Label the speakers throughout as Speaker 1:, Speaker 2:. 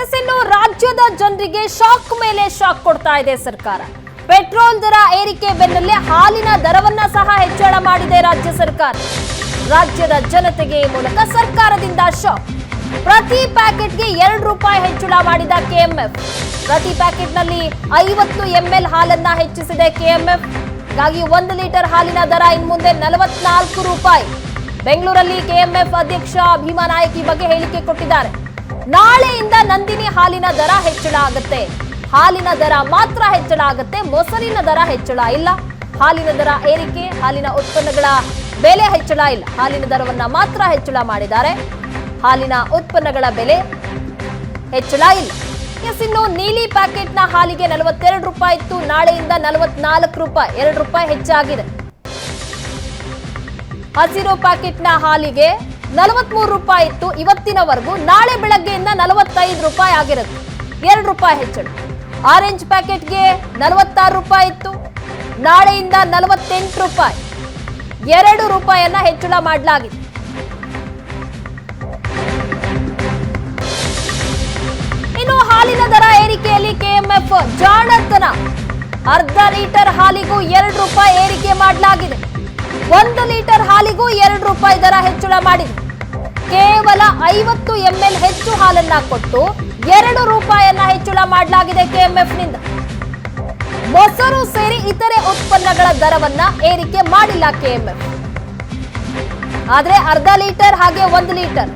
Speaker 1: S ಇನ್ನು ರಾಜ್ಯದ ಜನರಿಗೆ ಶಾಕ್ ಮೇಲೆ ಶಾಕ್ ಕೊಡ್ತಾ ಇದೆ ಸರ್ಕಾರ. ಪೆಟ್ರೋಲ್ ದರ ಏರಿಕೆ ಬೆನ್ನಲ್ಲೇ ಹಾಲಿನ ದರವನ್ನ ಸಹ ಹೆಚ್ಚಳ ಮಾಡಿದೆ ರಾಜ್ಯ ಸರ್ಕಾರ. ರಾಜ್ಯದ ಜನತೆಗೆ ಮೂಲಕ ಸರ್ಕಾರದಿಂದ ಶಾಕ್. ಪ್ರತಿ ಪ್ಯಾಕೆಟ್ಗೆ ಎರಡು ರೂಪಾಯಿ ಹೆಚ್ಚಳ ಮಾಡಿದ ಕೆಎಂಎಫ್. ಪ್ರತಿ ಪ್ಯಾಕೆಟ್ನಲ್ಲಿ ಐವತ್ತು ಎಂಎಲ್ ಹಾಲನ್ನ ಹೆಚ್ಚಿಸಿದೆ ಕೆಎಂಎಫ್. ಹಾಗಾಗಿ ಒಂದು ಲೀಟರ್ ಹಾಲಿನ ದರ ಇನ್ಮುಂದೆ ನಲವತ್ನಾಲ್ಕು ರೂಪಾಯಿ. ಬೆಂಗಳೂರಲ್ಲಿ ಕೆಎಂಎಫ್ ಅಧ್ಯಕ್ಷ ಭೀಮಾ ನಾಯಕ್ ಈ ಬಗ್ಗೆ ಹೇಳಿಕೆ ಕೊಟ್ಟಿದ್ದಾರೆ. ನಾಳೆಯಿಂದ ನಂದಿನಿ ಹಾಲಿನ ದರ ಹೆಚ್ಚಳ ಆಗುತ್ತೆ. ಹಾಲಿನ ದರ ಮಾತ್ರ ಹೆಚ್ಚಳ ಆಗುತ್ತೆ, ಮೊಸರಿನ ದರ ಹೆಚ್ಚಳ ಇಲ್ಲ. ಹಾಲಿನ ದರ ಏರಿಕೆ, ಹಾಲಿನ ಉತ್ಪನ್ನಗಳ ಬೆಲೆ ಹೆಚ್ಚಳ ಇಲ್ಲ. ಹಾಲಿನ ದರವನ್ನ ಮಾತ್ರ ಹೆಚ್ಚಳ ಮಾಡಿದ್ದಾರೆ. ಹಾಲಿನ ಉತ್ಪನ್ನಗಳ ಬೆಲೆ ಹೆಚ್ಚಳ ಇಲ್ಲ. ಎಸ್, ಇನ್ನು ನೀಲಿ ಪ್ಯಾಕೆಟ್ನ ಹಾಲಿಗೆ ನಲವತ್ತೆರಡು ರೂಪಾಯಿ ಇತ್ತು. ನಾಳೆಯಿಂದ ನಲವತ್ನಾಲ್ಕು ರೂಪಾಯಿ, ಎರಡು ರೂಪಾಯಿ ಹೆಚ್ಚಾಗಿದೆ. ಹಸಿರು ಪ್ಯಾಕೆಟ್ನ ಹಾಲಿಗೆ ನಲವತ್ಮೂರು ರೂಪಾಯಿ ಇತ್ತು. ಇವತ್ತಿನವರೆಗೂ ನಾಳೆ ಬೆಳಗ್ಗೆಯಿಂದ ನಲವತ್ತೈದು ರೂಪಾಯಿ ಆಗಿರುತ್ತೆ. ಎರಡು ರೂಪಾಯಿ ಹೆಚ್ಚಳ. ಆರೆಂಜ್ ಪ್ಯಾಕೆಟ್ಗೆ ನಲವತ್ತಾರು ರೂಪಾಯಿ ಇತ್ತು. ನಾಳೆಯಿಂದ ನಲವತ್ತೆಂಟು ರೂಪಾಯಿ. ಎರಡು ರೂಪಾಯಿಯನ್ನ ಹೆಚ್ಚಳ ಮಾಡಲಾಗಿದೆ. ಇನ್ನು ಹಾಲಿನ ದರ ಏರಿಕೆಯಲ್ಲಿ ಕೆಎಂಎಫ್ ಜಾಣತನ. ಅರ್ಧ ಲೀಟರ್ ಹಾಲಿಗೂ ಎರಡು ರೂಪಾಯಿ ಏರಿಕೆ ಮಾಡಲಾಗಿದೆ. ಒಂದು ಲೀಟರ್ ಹಾಲಿಗೂ ಎರಡು ರೂಪಾಯಿ ದರ ಹೆಚ್ಚಳ ಮಾಡಿದೆ. ಕೇವಲ ಐವತ್ತು ಎಂಎಲ್ ಹೆಚ್ಚು ಹಾಲನ್ನ ಕೊಟ್ಟು ಎರಡು ರೂಪಾಯಿಯನ್ನ ಹೆಚ್ಚಳ ಮಾಡಲಾಗಿದೆ ಕೆಎಂಎಫ್ನಿಂದ ಮೊಸರು ಸೇರಿ ಇತರೆ ಉತ್ಪನ್ನಗಳ ದರವನ್ನ ಏರಿಕೆ ಮಾಡಿಲ್ಲ ಕೆಎಂಎಫ್. ಆದ್ರೆ ಅರ್ಧ ಲೀಟರ್ ಹಾಗೆ ಒಂದು ಲೀಟರ್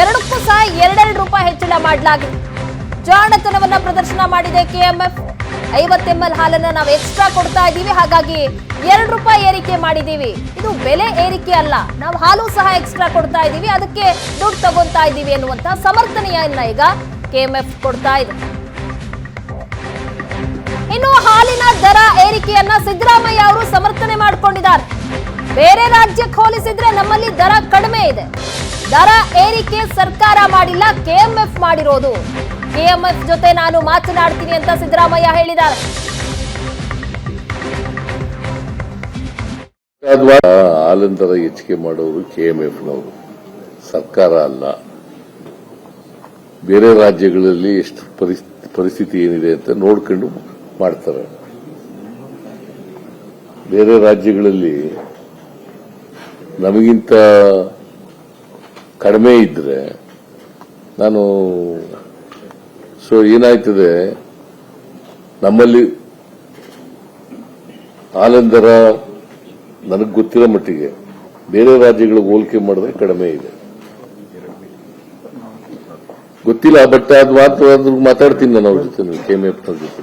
Speaker 1: ಎರಡಕ್ಕೂ ಸಹ ಎರಡೆರಡು ರೂಪಾಯಿ ಹೆಚ್ಚಳ ಮಾಡಲಾಗಿದೆ. ಜಾಣತನವನ್ನ ಪ್ರದರ್ಶನ ಮಾಡಿದೆ ಕೆಎಂಎಫ್. ಐವತ್ತು ಎಂ ಎಲ್ ಹಾಲನ್ನ ನಾವು ಎಕ್ಸ್ಟ್ರಾ ಕೊಡ್ತಾ ಇದ್ದೀವಿ. ಹಾಗಾಗಿ ಎರಡು ರೂಪಾಯಿ ಏರಿಕೆ ಮಾಡಿದೀವಿ ಇದು ಬೆಲೆ ಏರಿಕೆ ಅಲ್ಲ. ನಾವು ಹಾಲು ಸಹ ಎಕ್ಸ್ಟ್ರಾ ಕೊಡ್ತಾ ಇದ್ದೀವಿ. ಅದಕ್ಕೆ ದುಡ್ಡು ತಗೊಂತಾ ಇದ್ದೀವಿ ಅನ್ನುವಂತ ಸಮರ್ಥನೆಯನ್ನ ಈಗ ಕೆಎಂಎಫ್ ಕೊಡ್ತಾ ಇದೆ ಇನ್ನು ಹಾಲಿನ ದರ ಏರಿಕೆಯನ್ನ ಸಿದ್ದರಾಮಯ್ಯ ಅವರು ಸಮರ್ಥನೆ ಮಾಡಿಕೊಂಡಿದ್ದಾರೆ. ಬೇರೆ ರಾಜ್ಯಕ್ಕೆ ಹೋಲಿಸಿದ್ರೆ ನಮ್ಮಲ್ಲಿ ದರ ಕಡಿಮೆ ಇದೆ. ದರ ಏರಿಕೆ ಸರ್ಕಾರ ಮಾಡಿಲ್ಲ ಕೆಎಂಎಫ್ ಮಾಡಿರೋದು. ಕೆಎಂಎಫ್ ಜೊತೆ ನಾನು ಮಾತನಾಡ್ತೀನಿ ಅಂತ ಸಿದ್ದರಾಮಯ್ಯ ಹೇಳಿದ್ದಾರೆ.
Speaker 2: ಹಾಲಿನ ದರ ಹೆಚ್ಚಿಗೆ ಮಾಡೋರು ಕೆಎಂಎಫ್ನವರು. ಸರ್ಕಾರ ಅಲ್ಲ. ಬೇರೆ ರಾಜ್ಯಗಳಲ್ಲಿ ಎಷ್ಟು ಪರಿಸ್- ಪರಿಸ್ಥಿತಿ ಏನಿದೆ ಅಂತ ನೋಡ್ಕೊಂಡು ಮಾಡ್ತಾರೆ. ಬೇರೆ ರಾಜ್ಯಗಳಲ್ಲಿ ನಮಗಿಂತ ಕಡಿಮೆ ಇದ್ರೆ ನಾನು ಸೊ ಏನಾಯ್ತದೆ? ನಮ್ಮಲ್ಲಿ ಆಲಂದರ ದರ ನನಗೆ ಗೊತ್ತಿರೋ ಮಟ್ಟಿಗೆ ಬೇರೆ ರಾಜ್ಯಗಳಿಗೆ ಹೋಲಿಕೆ ಮಾಡಿದ್ರೆ ಕಡಿಮೆ ಇದೆ. ಗೊತ್ತಿಲ್ಲ ಬಟ್ ಅದು ಮಾತಾಡ್ತೀನಿ ನಾನು ಅವ್ರ ಜೊತೆ, ಕೆಎಂಎಫ್ ಜೊತೆ.